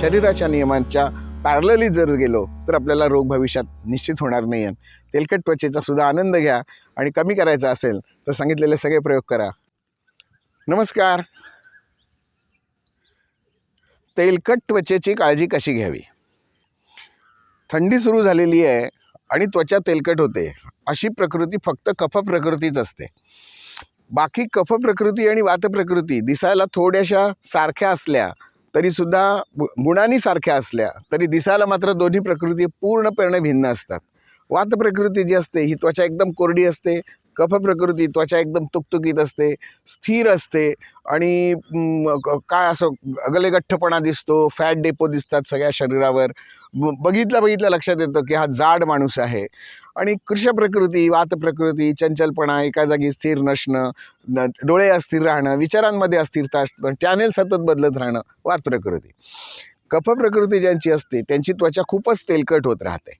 शरीराच्या नियमांच्या पॅरलली जर गेलो तर आपल्याला रोग भविष्यात निश्चित होणार नाही आहेत तेलकट त्वचेचा सुद्धा आनंद घ्या आणि कमी करायचा असेल तर सांगितलेले सगळे प्रयोग करा. नमस्कार. तेलकट त्वचेची काळजी कशी घ्यावी? थंडी सुरू झालेली आहे आणि त्वचा तेलकट होते. अशी प्रकृती फक्त कफ प्रकृतीच असते. बाकी कफ प्रकृती आणि वात प्रकृती दिसायला थोड्याशा सारख्या असल्या तरीसुद्धा गु- गुणांनी सारख्या असल्या तरी दिसायला मात्र दोन्ही प्रकृती पूर्णपणे भिन्न असतात. वात प्रकृती जी असते ही त्वचा एकदम कोरडी असते कफ प्रकृती त्वचा एकदम तुकतुकीत असते स्थिर असते आणि काय असं गलेगठ्ठपणा दिसतो फॅट डेपो दिसतात सगळ्या शरीरावर. बघितल्या बघितल्या लक्षात येतं की हा जाड माणूस आहे. आणि कृष प्रकृती वात प्रकृती चंचलपणा एका जागी स्थिर नसणं न- डोळे अस्थिर राहणं विचारांमध्ये अस्थिरता असणं चॅनेल सतत बदलत राहणं वात प्रकृती. कफ प्रकृती ज्यांची असते त्यांची त्वचा खूपच तेलकट होत राहते.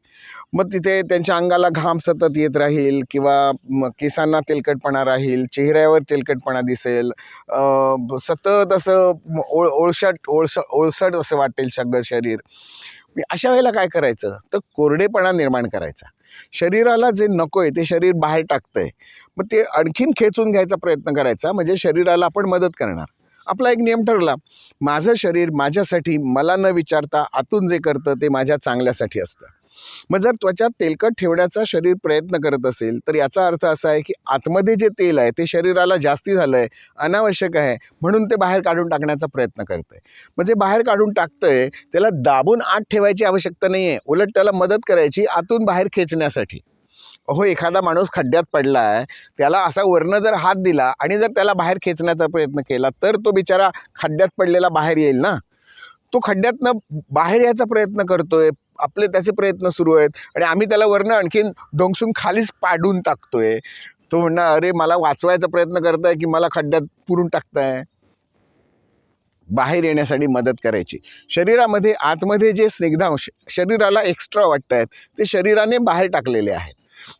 मग तिथे त्यांच्या अंगाला घाम सतत येत राहील किंवा केसांना तेलकटपणा राहील चेहऱ्यावर तेलकटपणा दिसेल सतत असं ओळ ओळसट ओळस ओळसट असं वाटेल सगळं शरीर. अशा वेळेला काय करायचं? तर कोरडेपणा निर्माण करायचा. शरीराला जे नको आहे ते शरीर बाहेर टाकतंय. मग ते आणखीन खेचून घ्यायचा प्रयत्न करायचा म्हणजे शरीराला आपण मदत करणार. आपला एक नियम ठरला माझं शरीर माझ्यासाठी मला न विचारता आतून जे करतं ते माझ्या चांगल्यासाठी असतं. मग जर त्वचा तेलकट ठेवण्याचा शरीर प्रयत्न करत असेल तर याचा अर्थ असा आहे की आतमध्ये जे तेल आहे ते शरीराला जास्ती झालं आहे अनावश्यक आहे म्हणून ते बाहेर काढून टाकण्याचा प्रयत्न करतं आहे म्हणजे बाहेर काढून टाकतंय त्याला दाबून आत ठेवायची आवश्यकता नाही आहे उलट त्याला मदत करायची आतून बाहेर खेचण्यासाठी. अहो एखादा माणूस खड्ड्यात पडला आहे त्याला असा वरनं जर हात दिला आणि जर त्याला बाहेर खेचण्याचा प्रयत्न केला तर तो बिचारा खड्ड्यात पडलेला बाहेर येईल ना? तो खड्ड्यातनं बाहेर यायचा प्रयत्न करतोय आपले त्याचे प्रयत्न सुरू आहेत आणि आम्ही त्याला वरनं आणखीन डोंगसून खालीच पाडून टाकतोय. तो म्हणणार अरे मला वाचवायचा प्रयत्न करताय की मला खड्ड्यात पुरून टाकताय? बाहेर येण्यासाठी मदत करायची. शरीरामध्ये आतमध्ये जे स्निग्धांश शरीराला एक्स्ट्रा वाटत आहेत ते शरीराने बाहेर टाकलेले आहेत.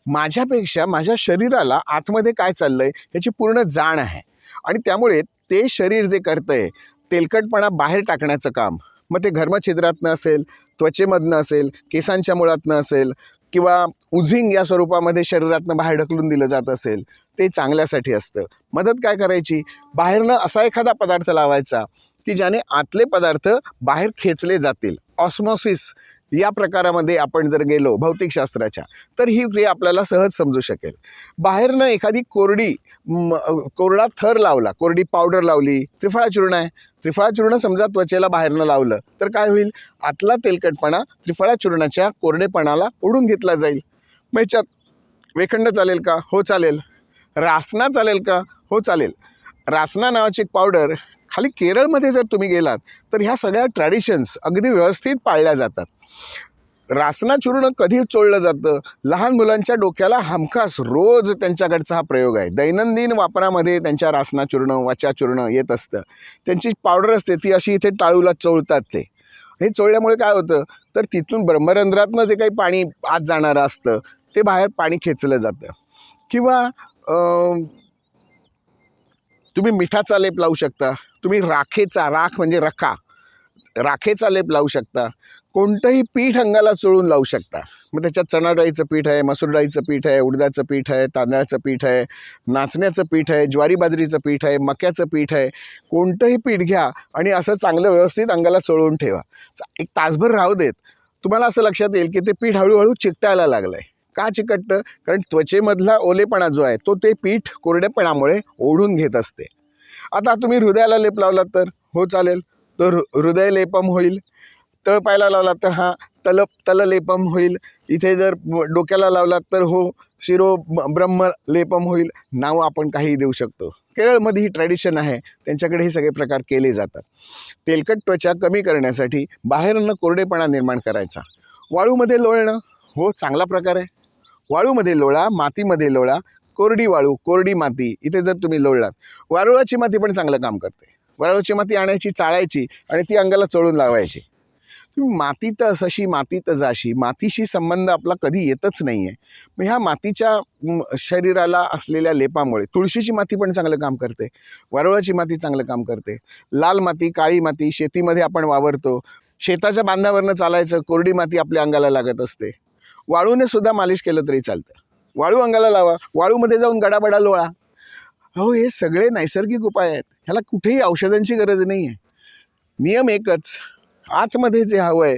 माझ्यापेक्षा माझ्या शरीराला आतमध्ये काय चाललं आहे ह्याची पूर्ण जाण आहे. आणि त्यामुळे ते शरीर जे करतंय तेलकटपणा बाहेर टाकण्याचं काम. मग ते घर्मछिद्रातनं असेल त्वचेमधनं असेल केसांच्या मुळातनं असेल किंवा उझिंग या स्वरूपामध्ये शरीरातनं बाहेर ढकलून दिलं जात असेल ते चांगल्यासाठी असतं. मदत काय करायची? बाहेरनं असा एखादा पदार्थ लावायचा की ज्याने आतले पदार्थ बाहेर खेचले जातील. ऑस्मॉसिस या प्रकारामध्ये आपण जर गेलो भौतिकशास्त्राच्या तर ही क्रिया आपल्याला सहज समजू शकेल. बाहेरनं एखादी कोरडी कोरडा थर लावला कोरडी पावडर लावली त्रिफळा चूर्ण आहे. त्रिफळा चूर्ण समजा त्वचेला बाहेरनं लावलं तर काय होईल? आतला तेलकटपणा त्रिफळा चूर्णाच्या कोरडेपणाला ओढून घेतला जाईल. मग याच्यात वेखंड चालेल का? हो चालेल. रासना चालेल का? हो चालेल. रासना नावाची एक पावडर खाली केरळमध्ये जर तुम्ही गेलात तर ह्या सगळ्या ट्रॅडिशन्स अगदी व्यवस्थित पाळल्या जातात. रासना चूर्ण कधी चोळलं जातं? लहान मुलांच्या डोक्याला हमखास रोज त्यांच्याकडचा हा प्रयोग आहे. दैनंदिन वापरामध्ये त्यांच्या रासना चूर्ण वाचा चूर्ण येत असतं. त्यांची पावडर असते ती अशी इथे टाळूला चोळतात ते. हे चोळल्यामुळे काय होतं? तर तिथून ब्रह्मरंध्रातनं जे काही पाणी आत जाणारं असतं ते बाहेर पाणी खेचलं जातं. किंवा तुम्ही मिठाचा लेप लावू शकता. तुम्ही राखेचा राख म्हणजे रखा. राखेचा लेप लावू शकता. कोणतंही पीठ अंगाला चोळून लावू शकता. मग त्याच्यात चणा डाळीचं पीठ आहे मसूर डाळीचं पीठ आहे उडदाचं पीठ आहे तांदळाचं पीठ आहे नाचण्याचं पीठ आहे ज्वारी बाजरीचं पीठ आहे मक्याचं पीठ आहे. कोणतंही पीठ घ्या आणि असं चांगलं व्यवस्थित अंगाला चोळून ठेवा. एक तासभर राहू देत. तुम्हाला असं लक्षात येईल की ते पीठ हळूहळू चिकटायला लागलं आहे का चिकटतं? कारण त्वचेमधला ओलेपणा जो आहे तो ते पीठ कोरडेपणामुळे ओढून घेत असते. आता तुम्ही हृदयाला लेप लावलात तर? हो चालेल. तर हृदय लेपम होईल. तळपायला लावलात तर? हा. तल तललेपम होईल. इथे जर डोक्याला लावलात तर? हो. शिरो ब- ब्रह्म लेपम होईल. नाव आपण काहीही देऊ शकतो. केरळमध्ये ही ट्रॅडिशन आहे. त्यांच्याकडे हे सगळे प्रकार केले जातात. तेलकट त्वचा कमी करण्यासाठी बाहेरनं कोरडेपणा निर्माण करायचा. वाळूमध्ये लोळणं? हो चांगला प्रकार आहे. वाळूमध्ये लोळा मातीमध्ये लोळा कोरडी वाळू कोरडी माती इथे जर तुम्ही लोळलात वारुळाची माती पण चांगलं काम करते. वारुळाची माती आणायची चाळायची आणि ती अंगाला चोळून लावायची. तुम्ही मातीत असशी मातीत जाशी मातीशी संबंध आपला कधी येतच नाही आहे मग ह्या मातीच्या शरीराला असलेल्या लेपामुळे तुळशीची माती पण चांगलं काम करते वारुळाची माती चांगलं काम करते. लाल माती काळी माती शेतीमध्ये आपण वावरतो. शेताच्या बांधावरनं चालायचं कोरडी माती आपल्या अंगाला लागत असते. वाळूने सुद्धा मालिश केलं तरी चालतं. वाळू अंगाला लावा. वाळूमध्ये जाऊन गडाबडा लोळा. अहो हे सगळे नैसर्गिक उपाय आहेत. ह्याला कुठेही औषधांची गरज नाही आहे नियम एकच. आतमध्ये जे हवं आहे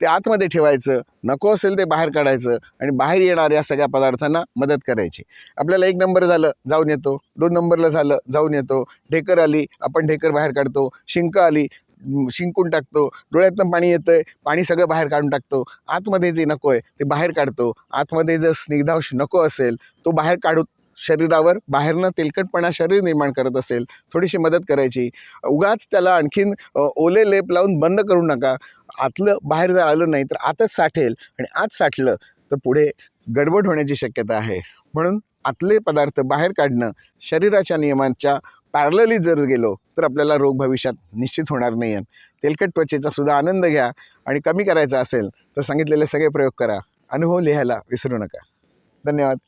ते आतमध्ये ठेवायचं. नको असेल ते बाहेर काढायचं आणि बाहेर येणाऱ्या सगळ्या पदार्थांना मदत करायची. आपल्याला एक नंबर झालं जाऊन येतो. दोन नंबरला झालं जाऊन येतो. ढेकर आली आपण ढेकर बाहेर काढतो. शिंक आली शिंकून टाकतो डोळ्यातनं पाणी येतं आहे पाणी सगळं बाहेर काढून टाकतो. आतमध्ये जे नको आहे ते बाहेर काढतो. आतमध्ये जर स्निग्धांश नको असेल तो बाहेर काढू शरीरावर बाहेरनं तेलकटपणा शरीर निर्माण करत असेल थोडीशी मदत करायची. उगाच त्याला आणखीन ओले लेप लावून बंद करू नका. आतलं बाहेर जर आलं नाही तर आतच साठेल आणि आत साठलं तर पुढे गडबड होण्याची शक्यता आहे. म्हणून आतले पदार्थ बाहेर काढणं शरीराच्या नियमांच्या पॅरलली जर गेलो तर आपल्याला रोग भविष्यात निश्चित होणार नाही आहेत तेलकट त्वचेचा सुद्धा आनंद घ्या आणि कमी करायचा असेल तर सांगितलेले सगळे प्रयोग करा. अनुभव लिहायला विसरू नका. धन्यवाद.